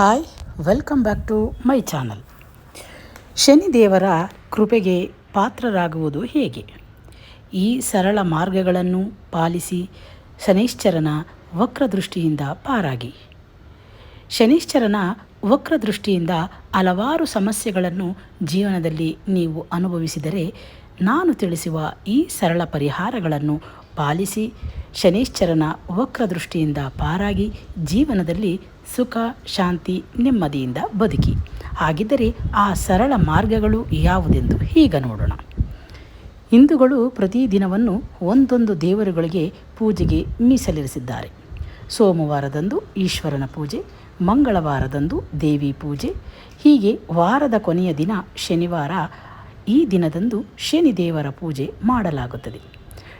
Hi, welcome back to my channel. ಶನಿದೇವರ ಕೃಪೆಗೆ ಪಾತ್ರರಾಗುವುದು ಹೇಗೆ? ಈ ಸರಳ ಮಾರ್ಗಗಳನ್ನು ಪಾಲಿಸಿ ಶನೈಶ್ಚರನ ವಕ್ರದೃಷ್ಟಿಯಿಂದ ಪಾರಾಗಿ. ಶನೈಶ್ಚರನ ವಕ್ರದೃಷ್ಟಿಯಿಂದ ಹಲವಾರು ಸಮಸ್ಯೆಗಳನ್ನು ಜೀವನದಲ್ಲಿ ನೀವು ಅನುಭವಿಸಿದರೆ ನಾನು ತಿಳಿಸುವ ಈ ಸರಳ ಪರಿಹಾರಗಳನ್ನು ಪಾಲಿಸಿ ಶನೈಶ್ಚರನ ವಕ್ರದೃಷ್ಟಿಯಿಂದ ಪಾರಾಗಿ ಜೀವನದಲ್ಲಿ ಸುಖ, ಶಾಂತಿ, ನೆಮ್ಮದಿಯಿಂದ ಬದುಕಿ. ಹಾಗಿದ್ದರೆ ಆ ಸರಳ ಮಾರ್ಗಗಳು ಯಾವುದೆಂದು ಈಗ ನೋಡೋಣ. ಹಿಂದೂಗಳು ಪ್ರತಿದಿನವನ್ನು ಒಂದೊಂದು ದೇವರುಗಳಿಗೆ ಪೂಜೆಗೆ ಮೀಸಲಿರಿಸಿದ್ದಾರೆ. ಸೋಮವಾರದಂದು ಈಶ್ವರನ ಪೂಜೆ, ಮಂಗಳವಾರದಂದು ದೇವಿ ಪೂಜೆ, ಹೀಗೆ ವಾರದ ಕೊನೆಯ ದಿನ ಶನಿವಾರ ಈ ದಿನದಂದು ಶನಿದೇವರ ಪೂಜೆ ಮಾಡಲಾಗುತ್ತದೆ.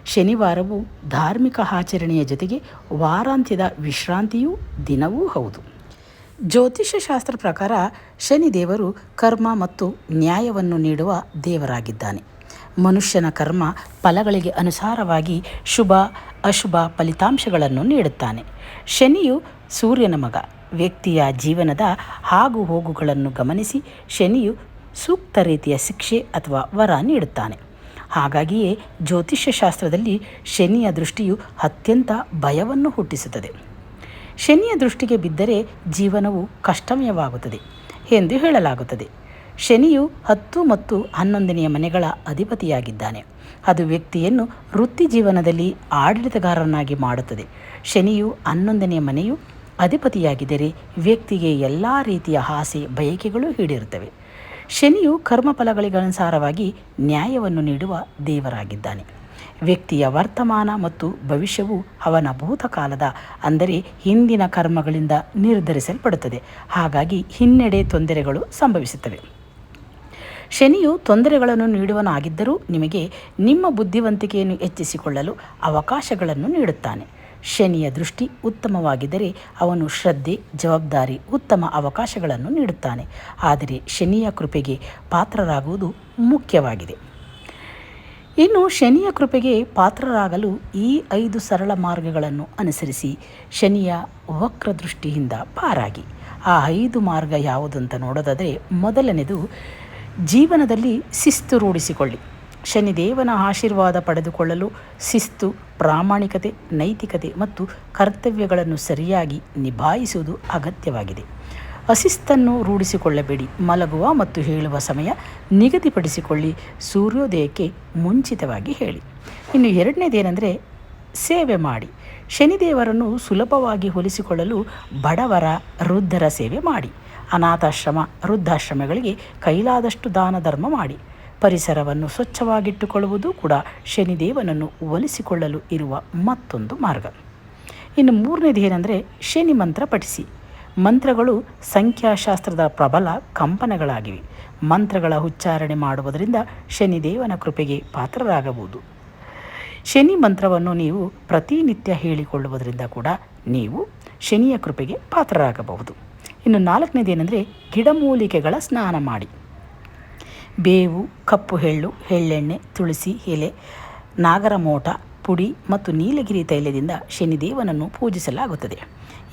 ಶನಿವಾರವು ಧಾರ್ಮಿಕ ಆಚರಣೆಯ ಜೊತೆಗೆ ವಾರಾಂತ್ಯದ ವಿಶ್ರಾಂತಿಯೂ ದಿನವೂ ಹೌದು. ಜ್ಯೋತಿಷ್ಯ ಶಾಸ್ತ್ರ ಪ್ರಕಾರ ಶನಿದೇವರು ಕರ್ಮ ಮತ್ತು ನ್ಯಾಯವನ್ನು ನೀಡುವ ದೇವರಾಗಿದ್ದಾನೆ. ಮನುಷ್ಯನ ಕರ್ಮ ಫಲಗಳಿಗೆ ಅನುಸಾರವಾಗಿ ಶುಭ, ಅಶುಭ ಫಲಿತಾಂಶಗಳನ್ನು ನೀಡುತ್ತಾನೆ. ಶನಿಯು ಸೂರ್ಯನ ಮಗ, ವ್ಯಕ್ತಿಯ ಜೀವನದ ಹಾಗು ಹೋಗುಗಳನ್ನು ಗಮನಿಸಿ ಶನಿಯು ಸೂಕ್ತ ರೀತಿಯ ಶಿಕ್ಷೆ ಅಥವಾ ವರ ನೀಡುತ್ತಾನೆ. ಹಾಗಾಗಿಯೇ ಜ್ಯೋತಿಷ್ಯ ಶಾಸ್ತ್ರದಲ್ಲಿ ಶನಿಯ ದೃಷ್ಟಿಯು ಅತ್ಯಂತ ಭಯವನ್ನು ಹುಟ್ಟಿಸುತ್ತದೆ. ಶನಿಯ ದೃಷ್ಟಿಗೆ ಬಿದ್ದರೆ ಜೀವನವು ಕಷ್ಟಮಯವಾಗುತ್ತದೆ ಎಂದು ಹೇಳಲಾಗುತ್ತದೆ. ಶನಿಯು ಹತ್ತು ಮತ್ತು ಹನ್ನೊಂದನೆಯ ಮನೆಗಳ ಅಧಿಪತಿಯಾಗಿದ್ದಾನೆ. ಅದು ವ್ಯಕ್ತಿಯನ್ನು ವೃತ್ತಿ ಜೀವನದಲ್ಲಿ ಆಡಳಿತಗಾರನಾಗಿ ಮಾಡುತ್ತದೆ. ಶನಿಯು ಹನ್ನೊಂದನೆಯ ಮನೆಯು ಅಧಿಪತಿಯಾಗಿದ್ದರೆ ವ್ಯಕ್ತಿಗೆ ಎಲ್ಲ ರೀತಿಯ ಆಸೆ ಬಯಕೆಗಳು ಈಡೇರುತ್ತವೆ. ಶನಿಯು ಕರ್ಮಫಲಗಳಿಗನುಸಾರವಾಗಿ ನ್ಯಾಯವನ್ನು ನೀಡುವ ದೇವರಾಗಿದ್ದಾನೆ. ವ್ಯಕ್ತಿಯ ವರ್ತಮಾನ ಮತ್ತು ಭವಿಷ್ಯವು ಅವನ ಭೂತಕಾಲದ, ಅಂದರೆ ಹಿಂದಿನ ಕರ್ಮಗಳಿಂದ ನಿರ್ಧರಿಸಲ್ಪಡುತ್ತದೆ. ಹಾಗಾಗಿ ಹಿನ್ನಡೆ ತೊಂದರೆಗಳು ಸಂಭವಿಸುತ್ತವೆ. ಶನಿಯು ತೊಂದರೆಗಳನ್ನು ನೀಡುವನಾಗಿದ್ದರೂ ನಿಮಗೆ ನಿಮ್ಮ ಬುದ್ಧಿವಂತಿಕೆಯನ್ನು ಹೆಚ್ಚಿಸಿಕೊಳ್ಳಲು ಅವಕಾಶಗಳನ್ನು ನೀಡುತ್ತಾನೆ. ಶನಿಯ ದೃಷ್ಟಿ ಉತ್ತಮವಾಗಿದ್ದರೆ ಅವನು ಶ್ರದ್ಧೆ, ಜವಾಬ್ದಾರಿ, ಉತ್ತಮ ಅವಕಾಶಗಳನ್ನು ನೀಡುತ್ತಾನೆ. ಆದರೆ ಶನಿಯ ಕೃಪೆಗೆ ಪಾತ್ರರಾಗುವುದು ಮುಖ್ಯವಾಗಿದೆ. ಇನ್ನು ಶನಿಯ ಕೃಪೆಗೆ ಪಾತ್ರರಾಗಲು ಈ ಐದು ಸರಳ ಮಾರ್ಗಗಳನ್ನು ಅನುಸರಿಸಿ ಶನಿಯ ವಕ್ರದೃಷ್ಟಿಯಿಂದ ಪಾರಾಗಿ. ಆ ಐದು ಮಾರ್ಗ ಯಾವುದಂತ ನೋಡೋದಾದರೆ ಮೊದಲನೆಯದು ಜೀವನದಲ್ಲಿ ಶಿಸ್ತು ರೂಢಿಸಿಕೊಳ್ಳಿ. ಶನಿದೇವನ ಆಶೀರ್ವಾದ ಪಡೆದುಕೊಳ್ಳಲು ಶಿಸ್ತು, ಪ್ರಾಮಾಣಿಕತೆ, ನೈತಿಕತೆ ಮತ್ತು ಕರ್ತವ್ಯಗಳನ್ನು ಸರಿಯಾಗಿ ನಿಭಾಯಿಸುವುದು ಅಗತ್ಯವಾಗಿದೆ. ಅಸಿಸ್ತನ್ನು ರೂಢಿಸಿಕೊಳ್ಳಬೇಡಿ. ಮಲಗುವ ಮತ್ತು ಹೇಳುವ ಸಮಯ ನಿಗದಿಪಡಿಸಿಕೊಳ್ಳಿ. ಸೂರ್ಯೋದಯಕ್ಕೆ ಮುಂಚಿತವಾಗಿ ಹೇಳಿ. ಇನ್ನು ಎರಡನೇದೇನೆಂದರೆ ಸೇವೆ ಮಾಡಿ. ಶನಿದೇವರನ್ನು ಸುಲಭವಾಗಿ ಹೊಲಿಸಿಕೊಳ್ಳಲು ಬಡವರ ವೃದ್ಧರ ಸೇವೆ ಮಾಡಿ. ಅನಾಥಾಶ್ರಮ, ವೃದ್ಧಾಶ್ರಮಗಳಿಗೆ ಕೈಲಾದಷ್ಟು ದಾನ ಧರ್ಮ ಮಾಡಿ. ಪರಿಸರವನ್ನು ಸ್ವಚ್ಛವಾಗಿಟ್ಟುಕೊಳ್ಳುವುದು ಕೂಡ ಶನಿದೇವನನ್ನು ಒಲಿಸಿಕೊಳ್ಳಲು ಇರುವ ಮತ್ತೊಂದು ಮಾರ್ಗ. ಇನ್ನು ಮೂರನೇದು ಏನಂದರೆ ಶನಿ ಮಂತ್ರ ಪಠಿಸಿ. ಮಂತ್ರಗಳು ಸಂಖ್ಯಾಶಾಸ್ತ್ರದ ಪ್ರಬಲ ಕಂಪನಗಳಾಗಿವೆ. ಮಂತ್ರಗಳ ಉಚ್ಚಾರಣೆ ಮಾಡುವುದರಿಂದ ಶನಿದೇವನ ಕೃಪೆಗೆ ಪಾತ್ರರಾಗಬಹುದು. ಶನಿ ಮಂತ್ರವನ್ನು ನೀವು ಪ್ರತಿನಿತ್ಯ ಹೇಳಿಕೊಳ್ಳುವುದರಿಂದ ಕೂಡ ನೀವು ಶನಿಯ ಕೃಪೆಗೆ ಪಾತ್ರರಾಗಬಹುದು. ಇನ್ನು ನಾಲ್ಕನೇದೇನೆಂದರೆ ಗಿಡಮೂಲಿಕೆಗಳ ಸ್ನಾನ ಮಾಡಿ. ಬೇವು, ಕಪ್ಪು ಎಳ್ಳು, ಎಳ್ಳೆಣ್ಣೆ, ತುಳಸಿ, ಎಲೆ, ನಾಗರಮೋಟ, ಪುಡಿ ಮತ್ತು ನೀಲಗಿರಿ ತೈಲದಿಂದ ಶನಿದೇವನನ್ನು ಪೂಜಿಸಲಾಗುತ್ತದೆ.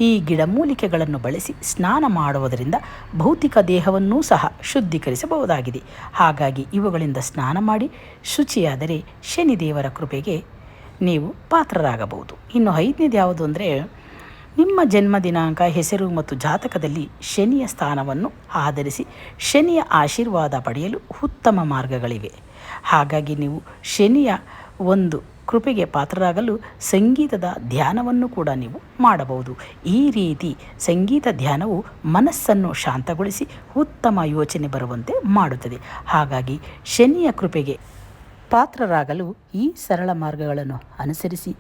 ಈ ಗಿಡಮೂಲಿಕೆಗಳನ್ನು ಬಳಸಿ ಸ್ನಾನ ಮಾಡುವುದರಿಂದ ಭೌತಿಕ ದೇಹವನ್ನೂ ಸಹ ಶುದ್ಧೀಕರಿಸಬಹುದಾಗಿದೆ. ಹಾಗಾಗಿ ಇವುಗಳಿಂದ ಸ್ನಾನ ಮಾಡಿ ಶುಚಿಯಾದರೆ ಶನಿದೇವರ ಕೃಪೆಗೆ ನೀವು ಪಾತ್ರರಾಗಬಹುದು. ಇನ್ನು ಐದನೇದು ಯಾವುದು ಅಂದರೆ ನಿಮ್ಮ ಜನ್ಮ ದಿನಾಂಕ, ಹೆಸರು ಮತ್ತು ಜಾತಕದಲ್ಲಿ ಶನಿಯ ಸ್ಥಾನವನ್ನು ಆಧರಿಸಿ ಶನಿಯ ಆಶೀರ್ವಾದ ಪಡೆಯಲು ಉತ್ತಮ ಮಾರ್ಗಗಳಿವೆ. ಹಾಗಾಗಿ ನೀವು ಶನಿಯ ಒಂದು ಕೃಪೆಗೆ ಪಾತ್ರರಾಗಲು ಸಂಗೀತದ ಧ್ಯಾನವನ್ನು ಕೂಡ ನೀವು ಮಾಡಬಹುದು. ಈ ರೀತಿ ಸಂಗೀತ ಧ್ಯಾನವು ಮನಸ್ಸನ್ನು ಶಾಂತಗೊಳಿಸಿ ಉತ್ತಮ ಯೋಚನೆ ಬರುವಂತೆ ಮಾಡುತ್ತದೆ. ಹಾಗಾಗಿ ಶನಿಯ ಕೃಪೆಗೆ ಪಾತ್ರರಾಗಲು ಈ ಸರಳ ಮಾರ್ಗಗಳನ್ನು ಅನುಸರಿಸಿ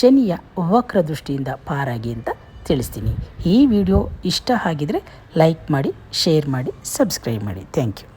ಶನಿಯ ವಕ್ರದೃಷ್ಟಿಯಿಂದ ಪಾರಾಗಿ ಅಂತ ತಿಳಿಸ್ತೀನಿ. ಈ ವಿಡಿಯೋ ಇಷ್ಟ ಆಗಿದರೆ ಲೈಕ್ ಮಾಡಿ ಶೇರ್ ಮಾಡಿ ಸಬ್ಸ್ಕ್ರೈಬ್ ಮಾಡಿ. Thank you.